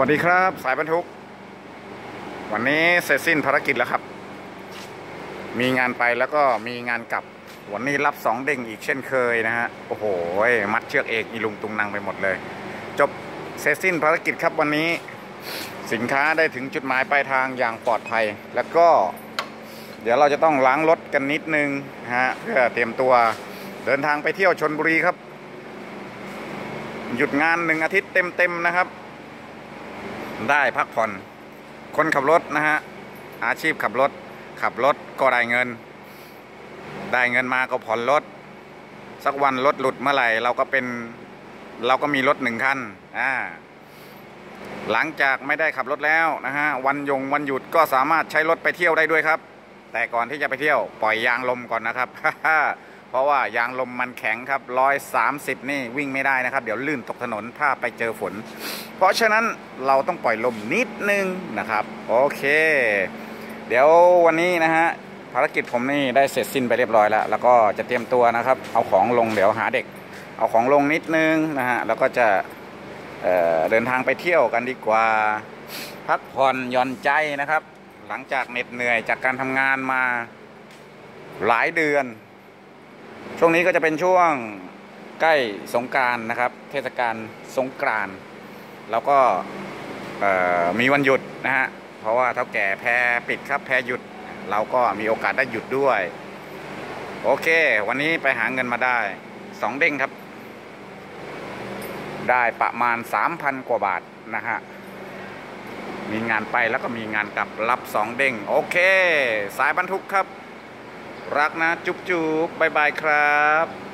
วัสดีครับ สายบรรทุก วันนี้เสร็จสิ้นภารกิจแล้วครับ มีงานไปแล้วก็มีงานกลับ วันนี้รับสองเด้งอีกเช่นเคยนะฮะโอ้โหมัดเชือกเอกอีลุงตุงนางไปหมดเลย จบเสร็จสิ้นภารกิจครับวันนี้สินค้าได้ถึงจุดหมายปลายทางอย่างปลอดภัย แล้วก็ เดี๋ยวเราจะต้องล้างรถกันนิดนึงนะฮะเพื่อเตรียมตัวเดินทางไปเที่ยวชนบุรีครับ หยุดงานหนึ่งอาทิตย์เต็มๆนะครับ ได้พักผ่อน คนขับรถนะฮะ อาชีพขับรถ ขับรถก็ได้เงิน ได้เงินมาก็ผ่อนรถ สักวันรถหลุดเมื่อไหร่ เราก็เป็นเราก็มีรถหนึ่งคันอ่าหลังจากไม่ได้ขับรถแล้วนะฮะวันยงวันหยุดก็สามารถใช้รถไปเที่ยวได้ด้วยครับ แต่ก่อนที่จะไปเที่ยวปล่อยยางลมก่อนนะครับ เพราะว่ายางลมมันแข็งครับร้อยสามสิบนี่วิ่งไม่ได้นะครับ เดี๋ยวลื่นตกถนนถ้าไปเจอฝน เพราะฉะนั้นเราต้องปล่อยลมนิดนึงนะครับ โอเค เดี๋ยววันนี้นะฮะภารกิจผมนี่ได้เสร็จสิ้นไปเรียบร้อยแล้ว แล้วก็จะเตรียมตัวนะครับ เอาของลงเดี๋ยวหาเด็ก เอาของลงนิดนึงนะฮะแล้วก็จะเเดินทางไปเที่ยวกันดีกว่า พักผ่อนย่อนใจนะครับ หลังจากเหน็ดเหนื่อยจากการทำงานมาหลายเดือน ช่วงนี้ก็จะเป็นช่วงใกล้สงการนะครับ เทศกาลสงกรานแล้วก็มีวันหยุดนะฮะเพราะว่าเท่าแก่แพรปิดครับแพรหยุด เราก็มีโอกาสได้หยุดด้วย โอเค วันนี้ไปหาเงินมาได้สองเด้งครับ ได้ประมาณ 3,000 กว่าบาทนะฮะมีงานไปแล้วก็มีงานกลับรับสองเด้ง โอเค สายบรรทุกครับ รักนะจุ๊บจุ๊บบายบายครับ